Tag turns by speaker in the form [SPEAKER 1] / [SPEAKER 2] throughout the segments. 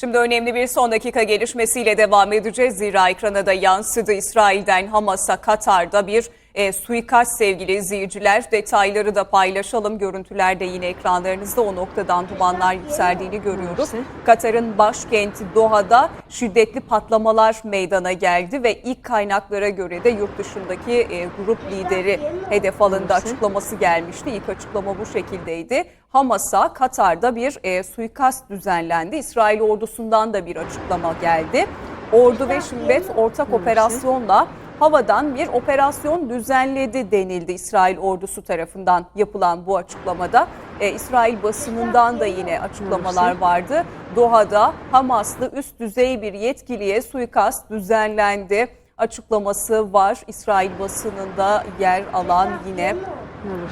[SPEAKER 1] Şimdi önemli bir son dakika gelişmesiyle devam edeceğiz. Zira ekrana da yansıdı İsrail'den Hamas'a Katar'da bir e, suikast sevgili izleyiciler. Detayları da paylaşalım. Görüntüler de yine ekranlarınızda o noktadan dumanlar yükseldiğini görüyoruz. Katar'ın başkenti Doha'da şiddetli patlamalar meydana geldi ve ilk kaynaklara göre de yurt dışındaki e, grup lideri hedef alındı açıklaması gelmişti. İlk açıklama bu şekildeydi. Hamas'a Katar'da bir e, suikast düzenlendi. İsrail ordusundan da bir açıklama geldi. Ordu ve Şimbet ortak operasyonla havadan bir operasyon düzenledi denildi İsrail ordusu tarafından yapılan bu açıklamada. E, İsrail basınından da yine açıklamalar vardı. Doha'da Hamaslı üst düzey bir yetkiliye suikast düzenlendi açıklaması var. İsrail basınında yer alan yine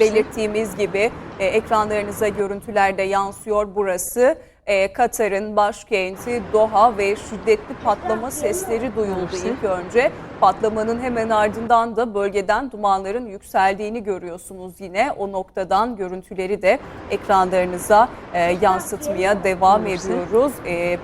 [SPEAKER 1] belirttiğimiz gibi e, ekranlarınıza görüntülerde yansıyor burası. E, Katar'ın başkenti Doha ve şiddetli patlama sesleri duyuldu ilk önce. Patlamanın hemen ardından da bölgeden dumanların yükseldiğini görüyorsunuz yine. O noktadan görüntüleri de ekranlarınıza e, yansıtmaya devam ediyoruz. E,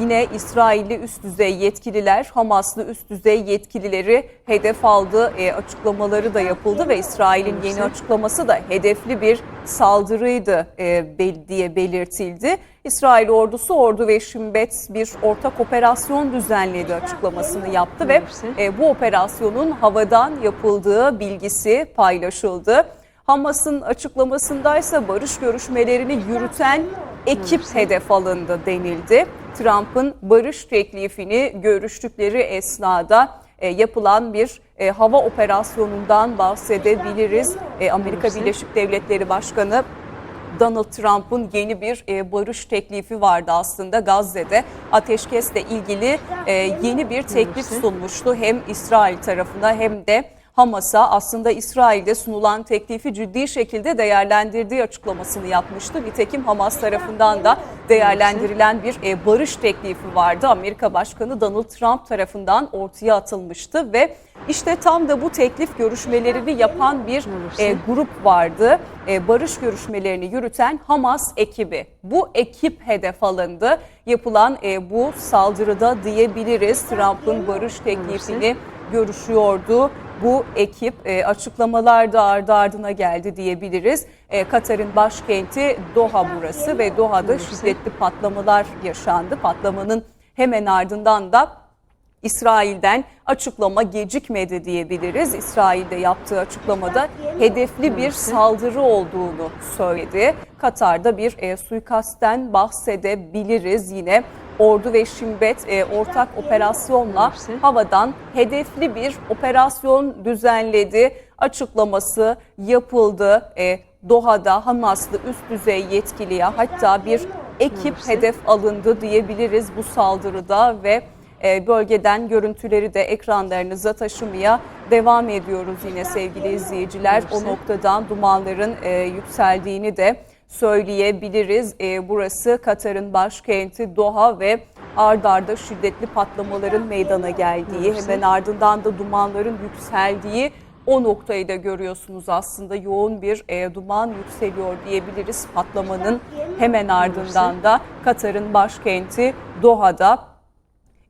[SPEAKER 1] Yine İsrailli üst düzey yetkililer, Hamaslı üst düzey yetkilileri hedef aldı. E, açıklamaları da yapıldı ve İsrail'in yeni açıklaması da hedefli bir saldırıydı e, bel- diye belirtildi. İsrail ordusu ordu ve Şimbet bir ortak operasyon düzenledi açıklamasını yaptı ve e, bu operasyonun havadan yapıldığı bilgisi paylaşıldı. Hamas'ın açıklamasındaysa barış görüşmelerini yürüten ekip hedef alındı denildi. Trump'ın barış teklifini görüştükleri esnada e, yapılan bir e, hava operasyonundan bahsedebiliriz. E, Amerika Birleşik Devletleri Başkanı Donald Trump'ın yeni bir e, barış teklifi vardı aslında Gazze'de. Ateşkesle ilgili e, yeni bir teklif sunmuştu hem İsrail tarafına hem de Hamas'a aslında İsrail'de sunulan teklifi ciddi şekilde değerlendirdiği açıklamasını yapmıştı. Nitekim Hamas tarafından da değerlendirilen bir e, barış teklifi vardı. Amerika Başkanı Donald Trump tarafından ortaya atılmıştı ve işte tam da bu teklif görüşmelerini yapan bir e, grup vardı. E, barış görüşmelerini yürüten Hamas ekibi. Bu ekip hedef alındı. Yapılan e, bu saldırıda diyebiliriz Trump'ın barış teklifini görüşüyordu. Bu ekip e, açıklamalar da ardı ardına geldi diyebiliriz. E, Katar'ın başkenti Doha burası ve Doha'da şiddetli patlamalar yaşandı. Patlamanın hemen ardından da İsrail'den açıklama gecikmedi diyebiliriz. İsrail'de yaptığı açıklamada hedefli bir saldırı olduğunu söyledi. Katar'da bir e, suikastten bahsedebiliriz yine. Ordu ve Şimbet e, ortak operasyonla havadan hedefli bir operasyon düzenledi. Açıklaması yapıldı. E, Doha'da Hamaslı üst düzey yetkiliye hatta bir ekip hedef alındı diyebiliriz bu saldırıda ve e, bölgeden görüntüleri de ekranlarınıza taşımaya devam ediyoruz yine sevgili izleyiciler. O noktadan dumanların e, yükseldiğini de söyleyebiliriz. E, burası Katar'ın başkenti Doha ve ard arda şiddetli patlamaların meydana geldiği, hemen ardından da dumanların yükseldiği o noktayı da görüyorsunuz aslında. Yoğun bir e, duman yükseliyor diyebiliriz patlamanın hemen ardından da Katar'ın başkenti Doha'da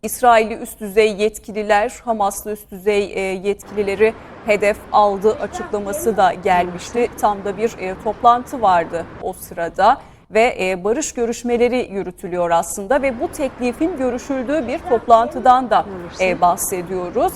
[SPEAKER 1] İsrailli üst düzey yetkililer, Hamaslı üst düzey e, yetkilileri hedef aldı açıklaması da gelmişti. Tam da bir e, toplantı vardı o sırada ve e, barış görüşmeleri yürütülüyor aslında ve bu teklifin görüşüldüğü bir toplantıdan da bahsediyoruz.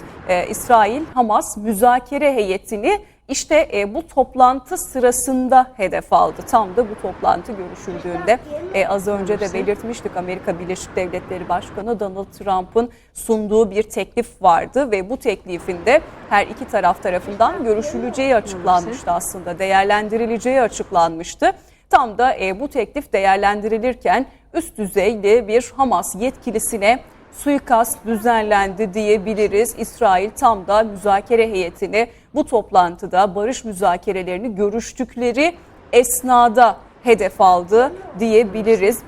[SPEAKER 1] İsrail Hamas müzakere heyetini işte e, bu toplantı sırasında hedef aldı. Tam da bu toplantı görüşüldüğünde e, az önce de belirtmiştik Amerika Birleşik Devletleri Başkanı Donald Trump'ın sunduğu bir teklif vardı ve bu teklifinde her iki taraf tarafından görüşüleceği açıklanmıştı aslında, değerlendirileceği açıklanmıştı. Tam da e, bu teklif değerlendirilirken üst düzeyli bir Hamas yetkilisine suikast düzenlendi diyebiliriz. İsrail tam da müzakere heyetini bu toplantıda barış müzakerelerini görüştükleri esnada hedef aldı diyebiliriz.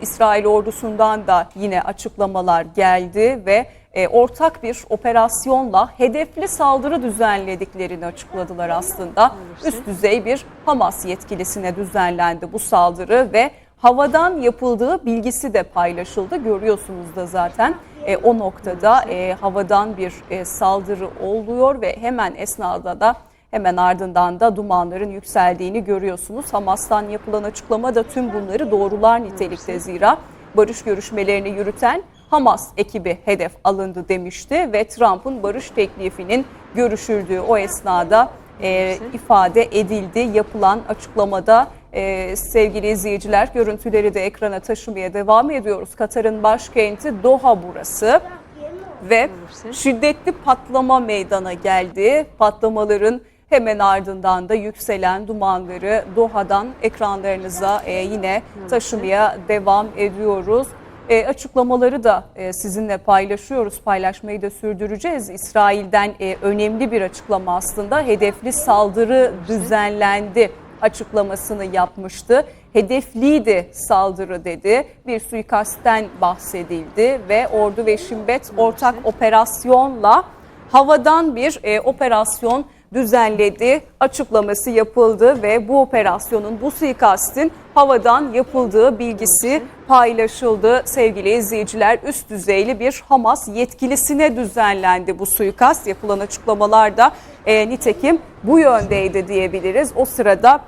[SPEAKER 1] İsrail ordusundan da yine açıklamalar geldi ve e, ortak bir operasyonla hedefli saldırı düzenlediklerini açıkladılar aslında. Üst düzey bir Hamas yetkilisine düzenlendi bu saldırı ve havadan yapıldığı bilgisi de paylaşıldı. Görüyorsunuz da zaten e, o noktada e, havadan bir e, saldırı oluyor ve hemen esnada da hemen ardından da dumanların yükseldiğini görüyorsunuz. Hamas'tan yapılan açıklama da tüm bunları doğrular nitelikte zira barış görüşmelerini yürüten Hamas ekibi hedef alındı demişti ve Trump'ın barış teklifinin görüşüldüğü o esnada e, ifade edildi. Yapılan açıklamada e, sevgili izleyiciler görüntüleri de ekrana taşımaya devam ediyoruz. Katar'ın başkenti Doha burası ve şiddetli patlama meydana geldi. Patlamaların hemen ardından da yükselen dumanları Doha'dan ekranlarınıza e, yine taşımaya devam ediyoruz. E, açıklamaları da e, sizinle paylaşıyoruz, paylaşmayı da sürdüreceğiz. İsrail'den e, önemli bir açıklama aslında. Hedefli saldırı düzenlendi açıklamasını yapmıştı. Hedefliydi saldırı dedi. Bir suikastten bahsedildi ve ordu ve şimbet ortak operasyonla havadan bir e, operasyon düzenledi. Açıklaması yapıldı ve bu operasyonun, bu suikastin havadan yapıldığı bilgisi paylaşıldı. Sevgili izleyiciler üst düzeyli bir Hamas yetkilisine düzenlendi bu suikast. Yapılan açıklamalarda e, nitekim bu yöndeydi diyebiliriz. O sırada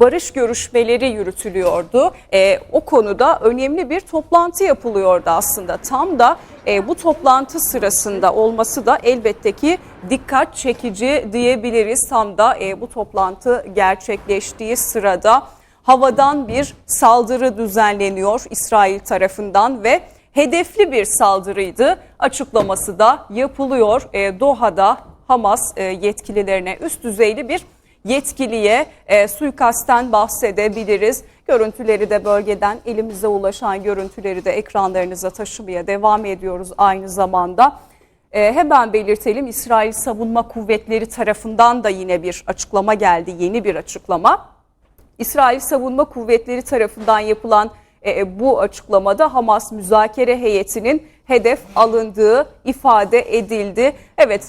[SPEAKER 1] barış görüşmeleri yürütülüyordu. E, o konuda önemli bir toplantı yapılıyordu aslında. Tam da e, bu toplantı sırasında olması da elbette ki dikkat çekici diyebiliriz. Tam da e, bu toplantı gerçekleştiği sırada havadan bir saldırı düzenleniyor İsrail tarafından ve hedefli bir saldırıydı. Açıklaması da yapılıyor e, Doha'da Hamas e, yetkililerine üst düzeyli bir yetkiliye e, suikastten bahsedebiliriz. Görüntüleri de bölgeden elimize ulaşan görüntüleri de ekranlarınıza taşımaya devam ediyoruz aynı zamanda. E, hemen belirtelim İsrail Savunma Kuvvetleri tarafından da yine bir açıklama geldi, yeni bir açıklama. İsrail Savunma Kuvvetleri tarafından yapılan e, bu açıklamada Hamas müzakere heyetinin hedef alındığı ifade edildi. Evet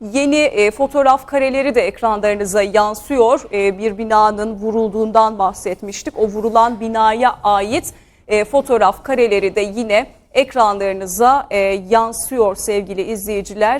[SPEAKER 1] Yeni e, fotoğraf kareleri de ekranlarınıza yansıyor. E, bir binanın vurulduğundan bahsetmiştik. O vurulan binaya ait e, fotoğraf kareleri de yine ekranlarınıza e, yansıyor sevgili izleyiciler.